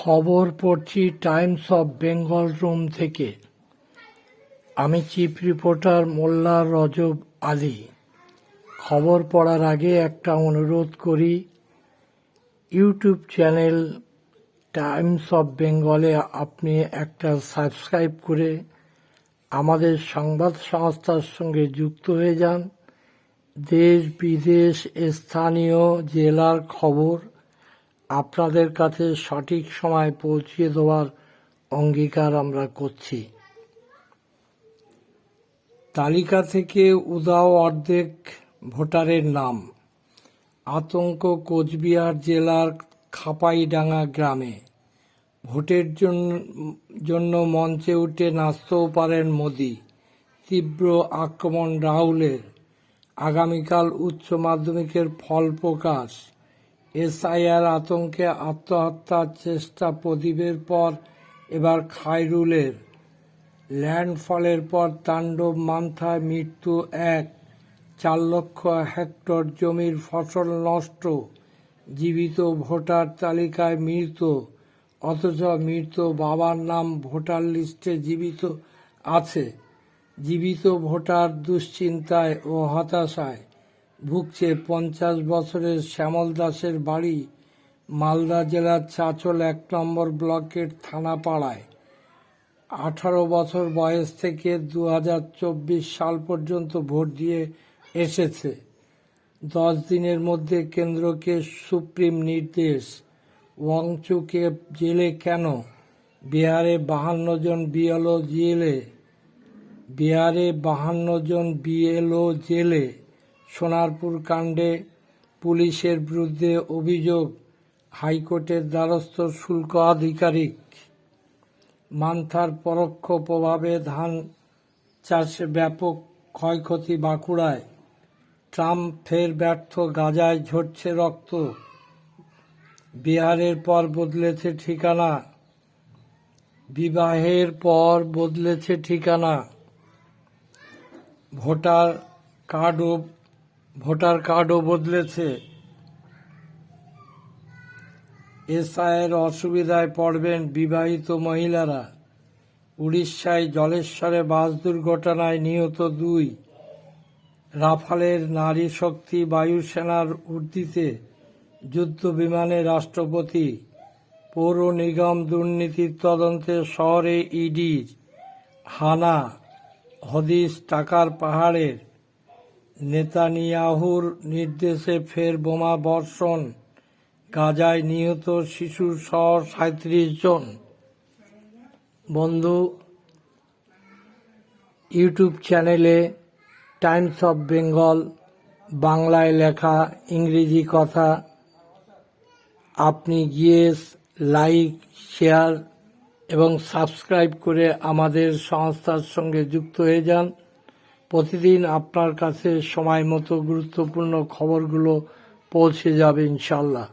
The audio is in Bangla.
খবর পড়ছি টাইমস অফ বেঙ্গল রুম থেকে। আমি চিফ রিপোর্টার মোল্লা রজব আলী। খবর পড়ার আগে একটা অনুরোধ করি, ইউটিউব চ্যানেল টাইমস অফ বেঙ্গলে আপনি একটা সাবস্ক্রাইব করে আমাদের সংবাদ সংস্থার সঙ্গে যুক্ত হয়ে যান। দেশ, বিদেশ, স্থানীয়, জেলার খবর আপনাদের কাছে সঠিক সময় পৌঁছিয়ে দেওয়ার অঙ্গীকার আমরা করছি। তালিকা থেকে উদাও অর্ধেক ভোটারের নাম। আতঙ্ক কোচবিহার জেলার খাপাইডাঙ্গা গ্রামে। ভোটের জন্য- মঞ্চে উঠে নাচতেও পারেন মোদি। তীব্র আক্রমণ রাহুলের। আগামীকাল উচ্চ মাধ্যমিকের ফল প্রকাশ। এসআইআর আতঙ্কে আত্মহত্যার চেষ্টা প্রদীপের পর, এবার খায়রুলের। ল্যান্ডফলের পর তাণ্ডব মান্থায় মৃত্যু এক। চার লক্ষ হেক্টর জমির ফসল নষ্ট। জীবিত ভোটার তালিকায় মৃত। অথচ মৃত বাবার নাম ভোটার লিস্টে জীবিত আছে। জীবিত ভোটার দুশ্চিন্তায় ও হতাশায়। ভুগছে পঞ্চাশ বছরের শ্যামল দাসের বাড়ি মালদা জেলার চাঁচল এক নম্বর ব্লকের থানাপাড়ায়। আঠারো বছর বয়স থেকে দু হাজার চব্বিশ সাল পর্যন্ত ভোট দিয়ে এসেছে। দশ দিনের মধ্যে কেন্দ্রকে সুপ্রিম নির্দেশ। ওয়াংচুকে জেলে কেন? বিহারে বাহান্ন জন বিএলও জেলে। বিহারে বাহান্ন জন বিএলও জেলে। সোনারপুর কাণ্ডে পুলিশের বিরুদ্ধে অভিযোগ, হাইকোর্টের দ্বারস্থ শুল্ক আধিকারিক। মান্থার পরোক্ষ প্রভাবে ধান চাষে ব্যাপক ক্ষয়ক্ষতি বাঁকুড়ায়। ট্রাম্প ফের ব্যর্থ, গাজায় ঝরছে রক্ত। বিহারের পর বদলেছে ঠিকানা। বিবাহের পর বদলেছে ঠিকানা। ভোটার কার্ডও ভোটার কার্ডও বদলেছে। এসআইয়ের অসুবিধায় পড়বেন বিবাহিত মহিলারা। উড়িষ্যায় জলেশ্বরে বাস দুর্ঘটনায় নিহত দুই। রাফালের নারী শক্তি বায়ুসেনার উর্দিতে যুদ্ধ বিমানে রাষ্ট্রপতি। পৌর নিগম দুর্নীতির তদন্তে শহরে ইডির হানা। হদিস টাকার পাহাড়ের নেতানিয়াহুর নির্দেশে ফের বোমা বর্ষণ। গাজায় নিহত শিশুর সহ সাঁত্রিশ জন। বন্ধু, ইউটিউব চ্যানেলে টাইমস অফ বেঙ্গল বাংলায় লেখা ইংরেজি কথা। আপনি গিয়ে লাইক, শেয়ার এবং সাবস্ক্রাইব করে আমাদের সংস্থার সঙ্গে যুক্ত হয়ে যান। প্রতিদিন আপনার কাছে সময় মতো গুরুত্বপূর্ণ খবরগুলো পৌঁছে যাবে ইনশাল্লাহ